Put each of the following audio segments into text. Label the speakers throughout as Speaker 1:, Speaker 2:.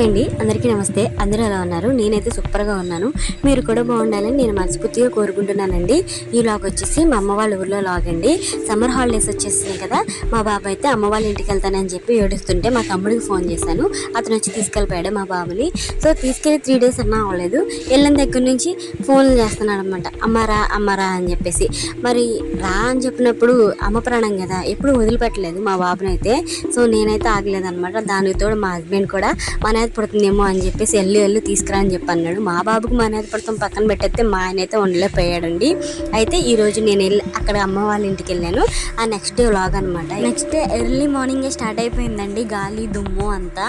Speaker 1: Hi అండి. అందరికీ నమస్తే. అందరూ ఎలా ఉన్నారు? నేనైతే సూపర్గా ఉన్నాను. మీరు కూడా బాగుండాలని నేను మనస్ఫూర్తిగా కోరుకుంటున్నానండి. ఈ లాగ్ వచ్చేసి మా అమ్మ వాళ్ళ ఊర్లో లాగ్ అండి. సమ్మర్ హాలిడేస్ వచ్చేసినాయి కదా. మా బాబు అయితే అమ్మ వాళ్ళ ఇంటికి వెళ్తానని చెప్పి ఏడుస్తుంటే మా తమ్ముడికి ఫోన్ చేశాను. అతను వచ్చి తీసుకెళ్ళిపోయాడు మా బాబుని. సో తీసుకెళ్ళి త్రీ డేస్ అన్నా అవ్వలేదు. వెళ్ళిన దగ్గర నుంచి ఫోన్లు చేస్తున్నాడు అనమాట అమ్మరా అమ్మరా అని చెప్పేసి. మరి రా అని చెప్పినప్పుడు అమ్మ ప్రాణం కదా. ఎప్పుడు వదిలిపెట్టలేదు మా బాబునైతే. సో నేనైతే ఆగలేదన్నమాట. దానితో మా హస్బెండ్ కూడా మన పుడుతుందేమో అని చెప్పేసి ఎల్లు ఎల్లు తీసుకురా అని చెప్పి అన్నాడు. మా బాబుకు మా పుడతాం పక్కన పెట్టేస్తే మా ఆయన అయితే ఉండలేకపోయాడండి. అయితే ఈరోజు నేను వెళ్ళి అక్కడ అమ్మ వాళ్ళ ఇంటికి వెళ్ళాను. ఆ నెక్స్ట్ డే వ్లాగ్ అనమాట నెక్స్ట్ డే ఎర్లీ మార్నింగే స్టార్ట్ అయిపోయిందండి గాలి దుమ్ము అంతా.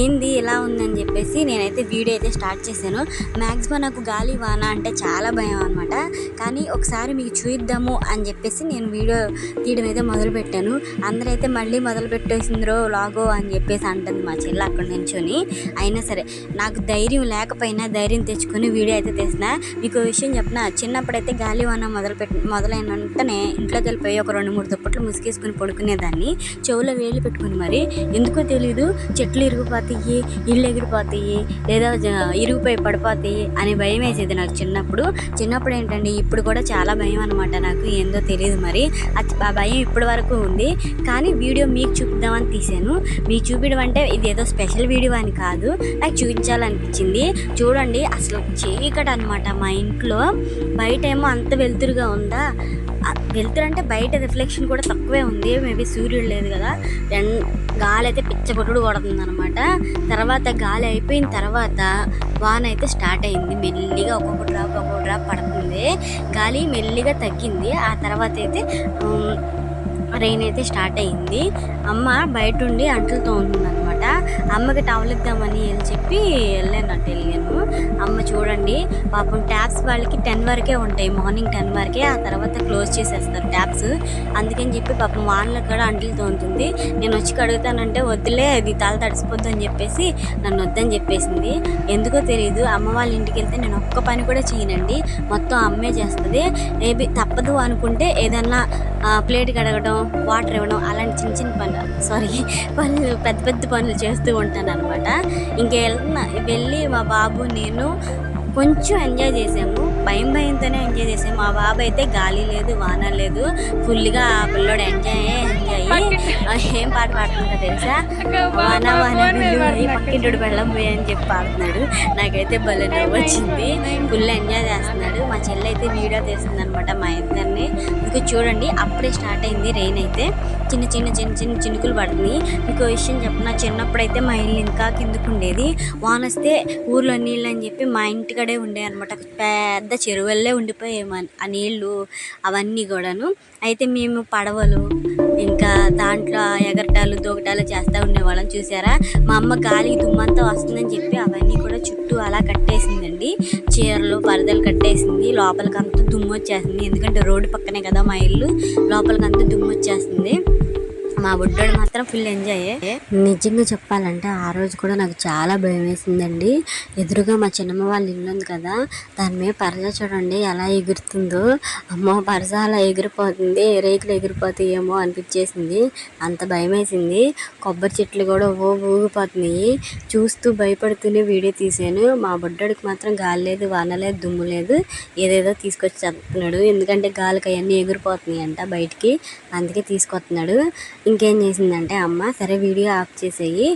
Speaker 1: ఏంది ఎలా ఉందని చెప్పేసి నేనైతే వీడియో అయితే స్టార్ట్ చేశాను. మ్యాక్సిమం నాకు గాలి వాన అంటే చాలా భయం అనమాట కానీ ఒకసారి మీకు చూద్దాము అని చెప్పేసి నేను వీడియో తీయడం అయితే మొదలుపెట్టాను అందరైతే మళ్ళీ మొదలు పెట్టేసిందిరో లాగో అని చెప్పేసి అంటుంది మా చెల్లి అక్కడ నుంచొని. అయినా సరే నాకు ధైర్యం లేకపోయినా ధైర్యం తెచ్చుకొని వీడియో అయితే తీసిన మీకు విషయం చెప్పిన చిన్నప్పుడైతే గాలి మొదలుపెట్టి మొదలు పెట్టి మొదలైన వెంటనే ఇంట్లోకి వెళ్ళిపోయి ఒక రెండు మూడు దుప్పట్లు ముసుగేసుకుని పడుకునేదాన్ని. చెవులో వేలు పెట్టుకుని మరి. ఎందుకో తెలియదు చెట్లు ఇరిగిపోతాయి ఇళ్ళు ఎగిరిపోతాయి లేదా జ- ఇరిగిపోయి పడిపోతాయి అనే భయం వేసేది నాకు చిన్నప్పుడు. చిన్నప్పుడు ఏంటండి ఇప్పుడు కూడా చాలా భయం అనమాట నాకు ఏందో తెలియదు మరి. అది- ఆ భయం ఇప్పటి వరకు ఉంది. కానీ వీడియో మీకు చూపిద్దామని తీశాను. మీకు చూపించడం అంటే ఇది ఏదో స్పెషల్ వీడియో అని కాదు. నాకు చూపించాలనిపించింది. చూడండి అసలు చీకటి అనమాట మా ఇంట్లో. బయట ఏమో అంత వెలుతురుగా ఉందా? ఆ వెలుతురు అంటే బయట రిఫ్లెక్షన్ కూడా తక్కువే ఉంది. మేబీ సూర్యుడు లేదు కదా. దెన్ గాలి అయితే పిచ్చగొట్టుడు కొడుతుంది అనమాట తర్వాత గాలి అయిపోయిన తర్వాత వాన అయితే స్టార్ట్ అయింది. మెల్లిగా ఒక్కొక్క డ్రాప్ ఒక్కొక్క డ్రాప్ పడుతుంది. గాలి మెల్లిగా తగ్గింది. ఆ తర్వాత అయితే రెయిన్ అయితే స్టార్ట్ అయింది. అమ్మ బయట ఉండి అంటలతో ఉంటుందన్నమాట. అమ్మకి టవల్ ఇద్దామని వెళ్ళి చెప్పి వెళ్ళానట్టు వెళ్ళాను అమ్మ చూడండి పాపం ట్యాప్స్ వాళ్ళకి టెన్ వరకే ఉంటాయి మార్నింగ్ టెన్ వరకే ఆ తర్వాత క్లోజ్ చేసేస్తారు ట్యాప్స్ అందుకని చెప్పి పాపం వానలో కూడా అంటలతో ఉంటుంది నేను వచ్చి కడుగుతానంటే వద్దులే అది తల తడిసిపోద్దు అని చెప్పేసి నన్ను వద్దని చెప్పేసింది. ఎందుకో తెలియదు అమ్మ వాళ్ళ ఇంటికి వెళ్తే నేను ఒక్క పని కూడా చేయనండి. మొత్తం అమ్మే చేస్తుంది. ఏబి తప్పదు అనుకుంటే ఏదన్నా ప్లేట్ కడగడం వాటర్ ఇవ్వడం అలాంటి చిన్న చిన్న పనులు సారీ పనులు పెద్ద పెద్ద పనులు చేస్తూ ఉంటాను అనమాట ఇంకా వెళ్ళిన వెళ్ళి మా బాబు నేను కొంచెం ఎంజాయ్ చేసాము. భయం భయంతోనే ఎంజాయ్ చేసాము మా బాబు అయితే గాలి లేదు వాన లేదు. ఫుల్గా ఆ పిల్లోడు ఎంజాయ్ ఎంజాయ్. ఏం పాట పాడుతుందో తెలుసా? వాన వాన బిల్లు ఈ పక్కింటి బెల్లం పోయి అని చెప్పి పాడుతున్నాడు. నాకైతే భలే నవ్వు వచ్చింది. ఫుల్ ఎంజాయ్ చేస్తున్నాడు. మా చెల్లి అయితే వీడియో తీస్తుంది అనమాట మా ఇద్దరిని. మీకు చూడండి అప్పుడే స్టార్ట్ అయింది రెయిన్ అయితే. చిన్న చిన్న చిన్న చిన్న చినుకులు పడుతుంది మీకు విషయం చెప్పిన? చిన్నప్పుడైతే మా ఇల్లు ఇంకా కిందకు ఉండేది. వాన వస్తే ఊర్లో నీళ్ళు అని చెప్పి మా ఇంటికడే ఉండే అనమాట పెద్ద చెరువుల్లే ఉండిపోయాయి ఆ నీళ్ళు అవన్నీ కూడాను. అయితే మేము పడవలు ఇంకా దాంట్లో ఎగరటాలు దూకటాలు చేస్తూ ఉండేవాళ్ళం చూసారా? మా అమ్మ గాలికి దుమ్మంతా వస్తుందని చెప్పి అవన్నీ కూడా చుట్టూ అలా కట్టేసిందండి. చీరలు పరదలు కట్టేసింది. లోపలికి అంతా దుమ్ము వచ్చేసింది. ఎందుకంటే రోడ్డు పక్కనే కదా మా ఇల్లు. లోపలికి అంతా దుమ్ము వచ్చేస్తుంది మా బుడ్డోడు మాత్రం ఫుల్ ఎంజాయ్ నిజంగా చెప్పాలంటే ఆ రోజు కూడా నాకు చాలా భయం వేసిందండి ఎదురుగా మా చిన్నమ్మ వాళ్ళ ఇల్లు ఉంది కదా దాని మీద పరజ చూడండి ఎలా ఎగురుతుందో. అమ్మ పరజ అలా ఎగిరిపోతుంది రేకులు ఎగిరిపోతాయేమో అనిపించేసింది. అంత భయం వేసింది కొబ్బరి చెట్లు కూడా ఓ ఊగిపోతున్నాయి. చూస్తూ భయపడుతూనే వీడియో తీసాను మా బుడ్డోడికి మాత్రం గాలి లేదు వాన లేదు దుమ్ము లేదు. ఏదేదో తీసుకొచ్చి చెప్తున్నాడు ఎందుకంటే గాలికి అవన్నీ ఎగిరిపోతున్నాయి అంట బయటికి. అందుకే తీసుకొస్తున్నాడు. ఇంకేం చేసిందంటే అమ్మ సరే వీడియో ఆఫ్ చేసేయి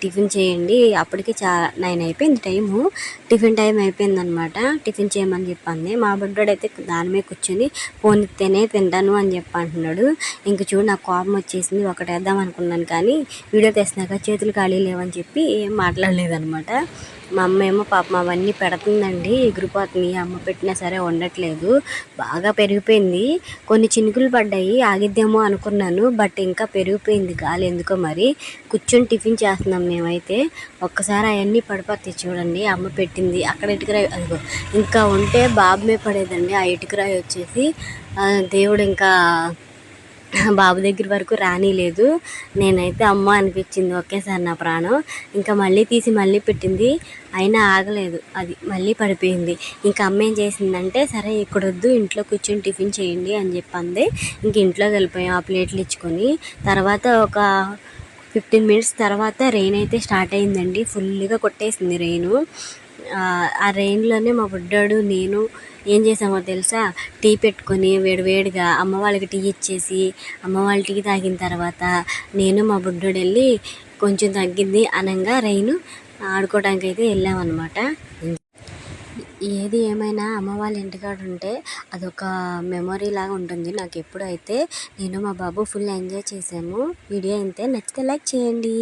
Speaker 1: టిఫిన్ చేయండి. అప్పటికి చా నైన్ అయిపోయింది టైము. టిఫిన్ టైం అయిపోయింది అనమాట టిఫిన్ చేయమని చెప్పింది. మా బుడ్డోడైతే దాని మీద కూర్చొని ఫోన్ ఇస్తేనే తింటాను అని చెప్పి అంటున్నాడు ఇంక చూడు నాకు కోపం వచ్చేసింది. ఒకటేద్దాం అనుకున్నాను కానీ వీడియో తెస్తున్నాక చేతులు ఖాళీ లేవని చెప్పి ఏం మాట్లాడలేదనమాట. మా అమ్మ ఏమో పాపం అవన్నీ పెడుతుందండి ఎగిరిపోతుంది. అమ్మ పెట్టినా సరే ఉండట్లేదు బాగా పెరిగిపోయింది. కొన్ని చినుకులు పడ్డాయి ఆగిద్దేమో అనుకున్నాను బట్ ఇంకా పెరిగిపోయింది. గాలి ఎందుకో మరి. కూర్చొని టిఫిన్ చేస్తున్నాం మేమైతే. ఒక్కసారి అవన్నీ పడిపోతాయి చూడండి. అమ్మ పెట్టింది. అక్కడ ఇటుకరాయి అదిగో. ఇంకా ఉంటే బాబుమే పడేదండి. ఆ ఇటుకరాయి వచ్చేసి దేవుడు ఇంకా బాబు దగ్గర వరకు రానిలేదు. నేనైతే అమ్మ అనిపించింది. ఒకేసారి నా ప్రాణం. ఇంకా మళ్ళీ తీసి మళ్ళీ పెట్టింది. అయినా ఆగలేదు. అది మళ్ళీ పడిపోయింది. ఇంకా అమ్మ ఏం చేసిందంటే సరే ఇక్కడ వద్దు ఇంట్లో కూర్చొని టిఫిన్ చేయండి అని చెప్పింది. ఇంక ఇంట్లోకి వెళ్ళిపోయాం. ఆ ప్లేట్లు ఇచ్చుకొని. తర్వాత ఒక ఫిఫ్టీన్ మినిట్స్ తర్వాత రెయిన్ అయితే స్టార్ట్ అయిందండి. ఫుల్గా కొట్టేసింది రెయిన్. ఆ రెయిన్లోనే మా బుడ్డాడు నేను ఏం చేసామో తెలుసా? టీ పెట్టుకొని వేడివేడిగా అమ్మ వాళ్ళకి టీ ఇచ్చేసి అమ్మ వాళ్ళ టీ తాగిన తర్వాత నేను మా బుడ్డోడు వెళ్ళి కొంచెం తగ్గింది అనంగా రైను ఆడుకోవడానికి అయితే వెళ్ళామన్నమాట. ఏది ఏమైనా అమ్మ వాళ్ళ ఇంటికాడ ఉంటే అదొక మెమొరీ లాగా ఉంటుంది. నాకు ఎప్పుడైతే నేను మా బాబు ఫుల్ ఎంజాయ్ చేసాము వీడియో అయితే నచ్చితే లైక్ చేయండి.